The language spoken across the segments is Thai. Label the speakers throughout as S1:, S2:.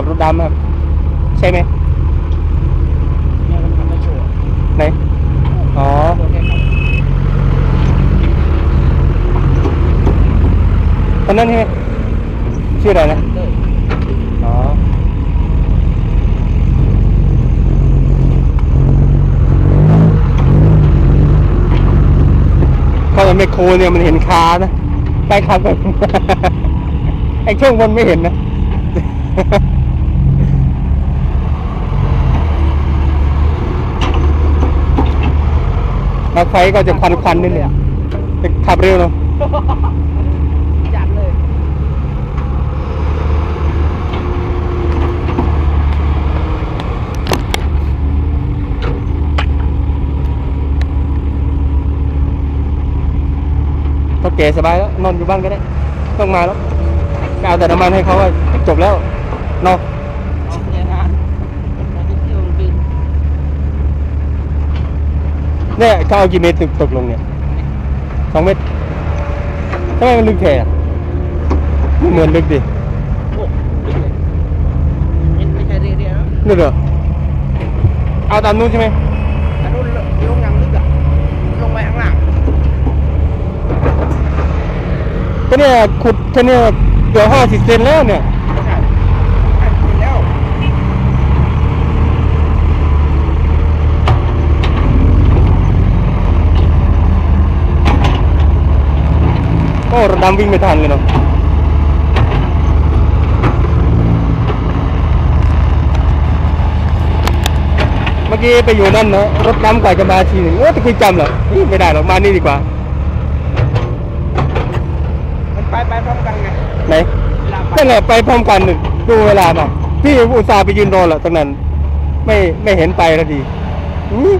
S1: ขับรถดำครับ ใช่ไหม
S2: เนี่ยมันทำไม่ชัวร์
S1: ไหน อ๋อ
S2: ตัวแค่ขับ
S1: คนนั้นใช่ไหมชื่ออะไรนะ
S2: เต้ย
S1: อ๋อ เข้าไปไมคโครเนี่ยมันเห็นคานะใต้คาแบบ ไอ้ช่วงบนไม่เห็นนะ มาไฟก็จะควันควันๆนิดนึงจะขับเร็วเนาะ
S2: จัดเลย
S1: ก็เก๋สบายแล้วนอนอยู่บ้านก็ได้ ต้องมาแล้วก็เอาแต่น้ำมันให้เขาก็จบแล้วเนาะ
S2: เอาเสียงานมาที่เที่ยวจริง
S1: เนี่ยเขาเอากี่เมตรตกตกลงเนี่ยสองเมตรทำไมมันลึกแค่ไม่เหมือนลึกดิ
S2: โอ้ลึกเลยเห็นไม่ใช่เรียๆแล้ว
S1: นึกเหรอเอาตามนู้นใช่ไหม
S2: อันนู้นลงยังลึกอะลงไปข้างล่าง
S1: ก็เนี่ยขุดแค่เนี่ยเกือบห้าสิบเซนแล้วเนี่ย
S2: ใช่อันนี้แล้ว
S1: โอ้ รถดำวิ่งไม่ทันเลยเนาะเมื่อกี้ไปอยู่นั่นนะรถดำกว่าจะมาทีหนึ่งโอ้แต่คุยจำเหรอนี่ไม่ได้หรอกมานี่ดีกว่า
S2: มันไปไปพร้อมกันไง
S1: ไหน
S2: เวลาไป
S1: นั่นแหละไปพร้อมกันน่ะดูเวลามาพี่อุตส่าห์ไปยืนรอแหละตรงนั้น ไม่ไม่เห็นไปแล้วดีอื้อ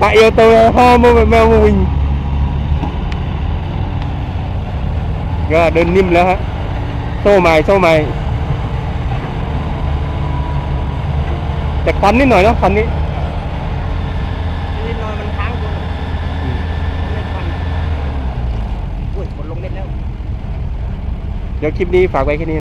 S1: ปะเอวโตห้อมมาแมวมาวิ่ง ก็เดินนิ่มแล้วฮะโซ่ใหม่โซ่ใหม่แต่ควันนิดหน่อยเนาะควันนี้
S2: นิดหน่อยมันค้างตรงเม็ดฟันอุ้ยกดลงเม็ดแล้ว
S1: เดี๋ยวคลิปนี้ฝากไว้แค่นี้